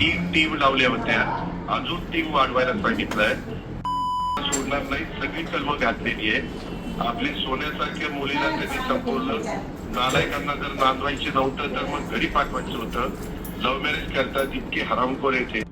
तीन टीम लावल्या होत्या अजून टीम वाढवायला सांगितलंय. सोडणार नाही. सगळी कलम घातलेली आहे आपली सोन्यासारख्या मुलीला त्यांनी संपवलं नालायकांना जर नांदवायचे नव्हतं तर मग घरी पाठवायचं होतं. लव्ह मॅरेज करतात इतके हरामखोर येते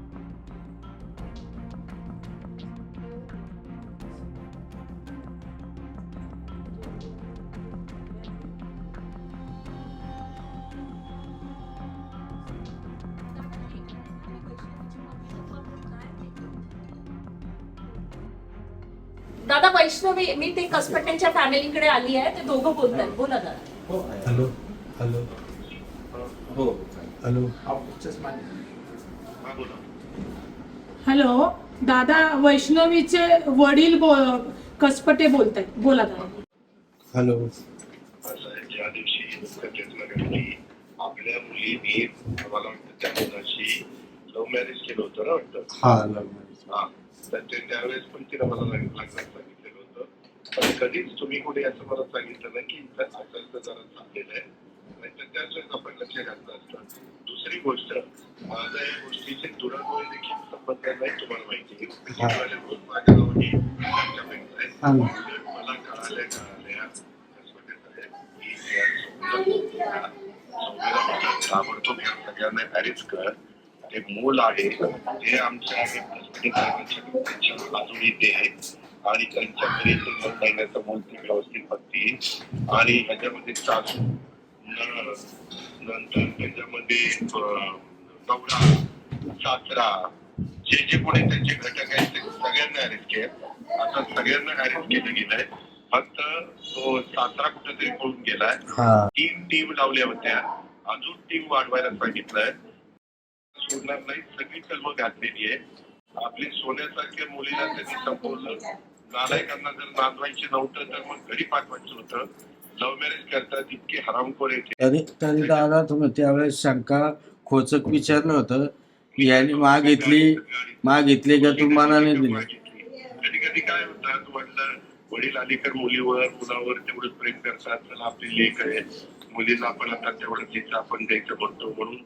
दादा वैष्णवी मी ते कसपट्यांच्या फॅमिलीकडे आली आहे ते दोघं बोलतात बोला दादा. Hello hello. हो. हॅलो. हा बोला. हॅलो दादा वैष्णवीचे वडील बो- कसपटे बोलत आहेत बोला दादा. हॅलो. ज्या दिवशी घटना घडली आपल्या मुलीने मला वाटतं त्या मुलाशी लव्ह मॅरेज केलं होतं ना वाटतं? हा लग्न हा. तर ते त्यावेळेस पण तिला मला लग्नात सांगितलेलं होतं. पण कधीच तुम्ही कोणी असं मला सांगितलं नाही की इथं असं जरा चाललेलं आहे. नाहीतर त्याच वेळेस आपण लक्ष घातलं असतं. दुसरी गोष्ट माझा या गोष्टीचे दुराडोळे देखील संबंध नाही तुम्हाला माहिती रोज माझ्या. हा. उलट मला कळाल्या कळाल्या. ताबडतोब या सगळ्यांना अरेस्ट कर. ते मूल आहे. ते आमच्या अजूनही ते आहेत. आणि त्यांच्या घरी ते महिन्याचं मूल ते व्यवस्थित बघतील आणि ह्याच्यामध्ये नर नंतर त्याच्यामध्ये नवरा सासरा जे जे कोणी त्यांचे घटक आहेत ते सगळ्यांना अरेस्ट केलं. आता सगळ्यांना अरेस्ट केलं गेलंय. फक्त तो सासरा कुठेतरी पळून गेलाय. हा. तीन टीम लावल्या होत्या. अजून टीम वाढवायला सांगितलंय. सोडणार नाही. सगळी कलमं घातलेली आहे. आपली सोन्यासारख्या मुलीला त्यांनी संपवलं नालायकांना जर नांदवायचे नव्हतं तर मग घरी पाठवायचं होतं. लव्ह मॅरेज करतात इतके हरामखोर येते तरी तरी दादा तुम्ही त्यावेळेस शंका खोचक विचारलं होतं. की यांनी मागितली मागितली का तुम्हाला नाही दिली? कधी कधी काय होतात वडील वडील अलीकर मुलीवर मुलावर तेवढंच प्रेम करतात. आपली लेख आहे. मुलीला आपण आता तेवढं तिचं आपण द्यायचं म्हणतो म्हणून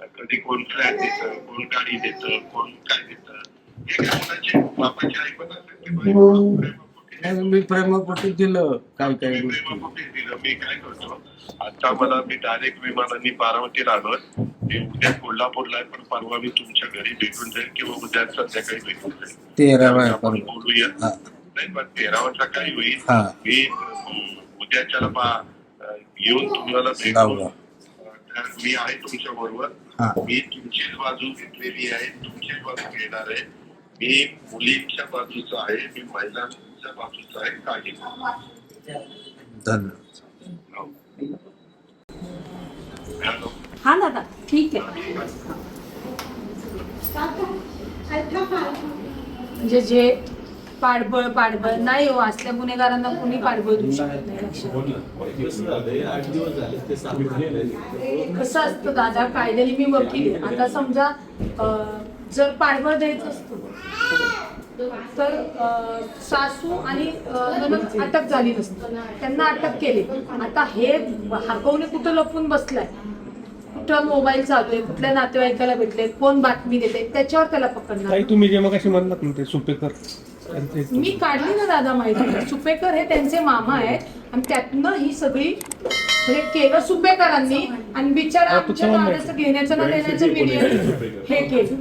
कधी कोण फ्लॅट देतं कोण गाडी देतं कोण काय देतं हे काय मुलाचे बापाची ऐकत असेल की बाई, प्रेमापोटी नाही, मी प्रेमापोटी दिलं काय काय प्रेमापोटी दिलं मी काय करतो आता मला मी डायरेक्ट विमानाने बारामतीला आलोय मी उद्या कोल्हापूरला आहे पण परवा मी तुमच्या घरी भेटून जाईल किंवा उद्या संध्याकाळी भेटून जाईल तेरा वेळा आपण परवा. बोलूया हा. नाही पण तेरावा सकाळी होईल हा. मी उद्याच्याला येऊन तुम्हाला. भेटून मी आहे तुमच्या बरोबर. मी तुमचीच बाजू घेतलेली आहे तुमचीच बाजू घेणार आहे. मी मुलींच्या बाजूचा आहे मी महिलांच्या बाजूचा आहे काही धन्यवाद. हॅलो हा दादा ठीक आहे. म्हणजे जे पाठबळ पाठबळ. नाही हो असल्या गुन्हेगारांना कुणी पाठबळ देऊ शकत नाही लक्षात कसं असतं दादा कायद्याने मी वकील आहे. आता समजा जर पाठबळ द्यायचं असतं तर सासू आणि अटक झाली नसती. त्यांना अटक केली. आता हे हाकवणे कुठं लपून बसलाय? कुठं मोबाईल चालू आहे कुठल्या नातेवाईकाला भेटले कोण बातमी देते त्याच्यावर त्याला पकडणार. ताई तुम्ही जे मग अशी म्हणलात ना ते सुपेकर मी काढली ना दादा माहिती. सुपेकर हे त्यांचे मामा आहेत आणि त्यातनं ही सगळी म्हणजे केलं सुपेकरांनी आणि बिचारा हा, तो आमच्या घेण्याचं ना देण्याचं मीडिया हे केलं.